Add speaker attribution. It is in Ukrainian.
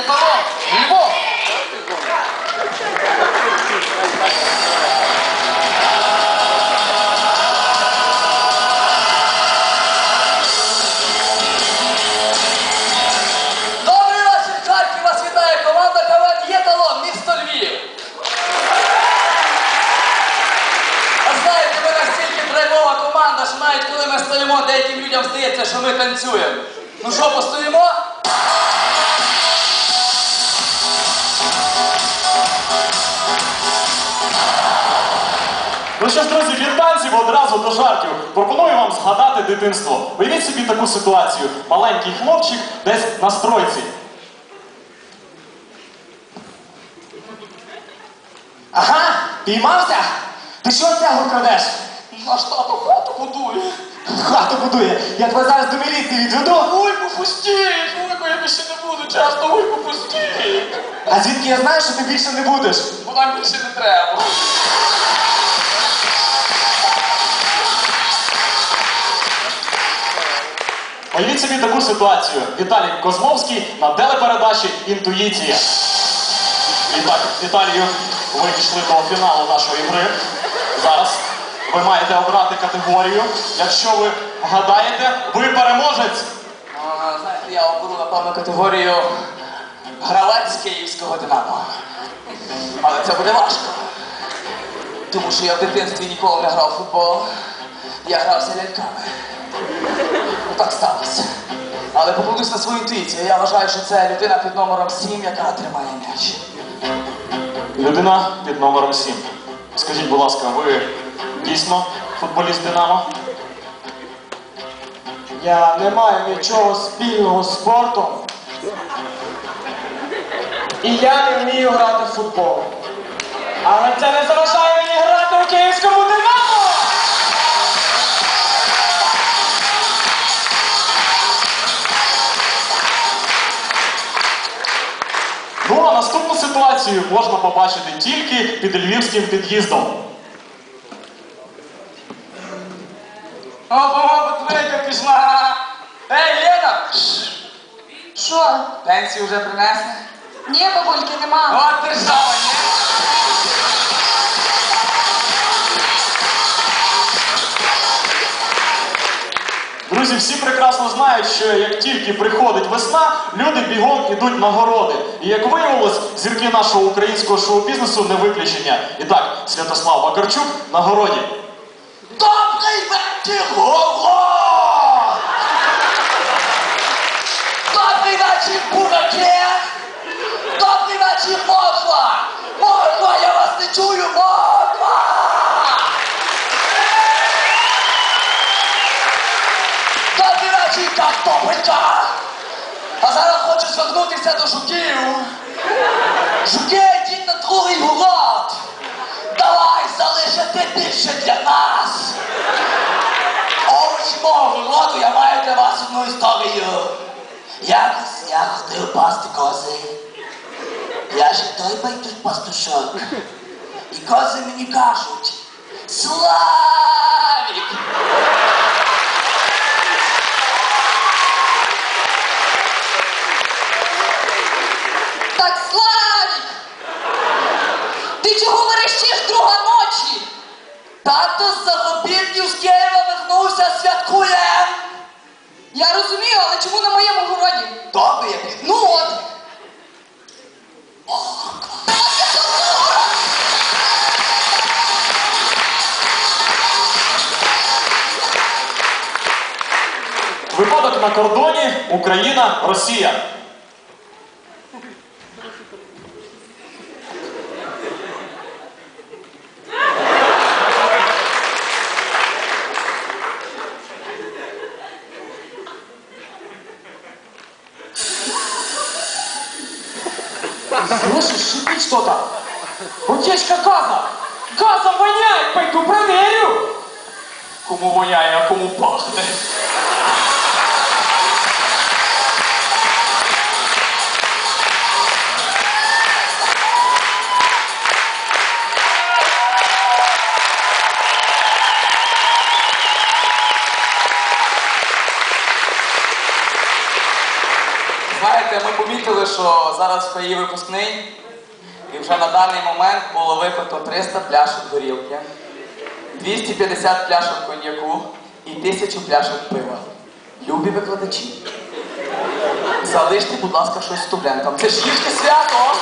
Speaker 1: еталон, Львов. Добрий вечір, Харків! Вас вітає команда КВН «Єталон», місто Львів. А знаєте, ми настільки драйвова команда, що навіть коли ми стоїмо, деяким людям здається, що ми танцюємо. Ну що, постоїмо?
Speaker 2: Що ж, друзі, від танців одразу до жартів. Пропоную вам згадати дитинство. Уявіть собі таку ситуацію. Маленький хлопчик десь на стройці.
Speaker 3: Ага, піймався? Ти що цегу крадеш?
Speaker 1: Наш тато хату будує.
Speaker 3: Хату будує. Я тебе зараз до міліції відведу.
Speaker 1: Ой, попустіть! Ой, я більше не буду часто, ой, попустіть!
Speaker 3: А звідки я знаю, що ти більше не будеш?
Speaker 1: Бо нам більше не треба.
Speaker 2: Уявіть собі таку ситуацію. Віталій Козловський на телепередачі Інтуїція. І так, Віталію, ви дійшли до фіналу нашої гри. Зараз ви маєте обрати категорію. Якщо ви вгадаєте, ви переможець.
Speaker 1: А, Знаєте, я оберу, напевно, категорію гравець київського Динамо. Але це буде важко. Тому що я в дитинстві ніколи не грав у футбол. Я грався ляльками. Так сталося. Але покладусь на свою інтуїцію. Я вважаю, що це людина під номером 7, яка тримає м'яч.
Speaker 2: Людина під номером 7. Скажіть, будь ласка, ви дійсно футболіст Динамо?
Speaker 3: Я не маю нічого спільного з спортом. І я не вмію грати в футбол. Але це не заважає
Speaker 2: ситуацію можна побачити тільки під львівським під'їздом.
Speaker 1: О, баба, твоя пішла. Ей, Лена!
Speaker 4: Що?
Speaker 1: Пенсію вже принесли?
Speaker 4: Ні, бабульки, нема.
Speaker 1: От
Speaker 2: всі прекрасно знають, що як тільки приходить весна, люди бігом ідуть на городи. І як виявилось, зірки нашого українського шоу-бізнесу не виключення. І так, Святослав Вакарчук на городі.
Speaker 1: Добрий вечір, город! Добрий вечір, бураки! Добрий вечір, морква! Морква, я вас не чую, морква! Добрий вечір, картопелька! А зараз хочу звернутися до жуків. Жуки, йдіть на другий город! Давай залишити більше для нас! Овочі мого роду, я маю для вас одну історію. Якось я ходив пасти кози. Я ж той байдужий пастушок. І кози мені кажуть, Славік!
Speaker 4: Так, Славік! Ти чого верещиш друга ночі?
Speaker 1: Тато з Загобірків з Києва вернувся, святкує!
Speaker 4: Я розумію, але чому на моєму городі?
Speaker 1: Добре, я.
Speaker 4: Ну от.
Speaker 2: Випадок на кордоні Україна, Росія.
Speaker 3: Слышишь, шипит что-то. Утечка газа. Газом воняет, пойду проверю.
Speaker 2: Кому воняє, а кому пахне.
Speaker 1: Знаєте, ми помітили, що зараз ФАІ випускний, і вже на даний момент було випито 300 пляшок горілки, 250 пляшок коньяку і 1000 пляшок пива. Любі викладачі. Залиште, будь ласка, щось студентам. Це ж свято!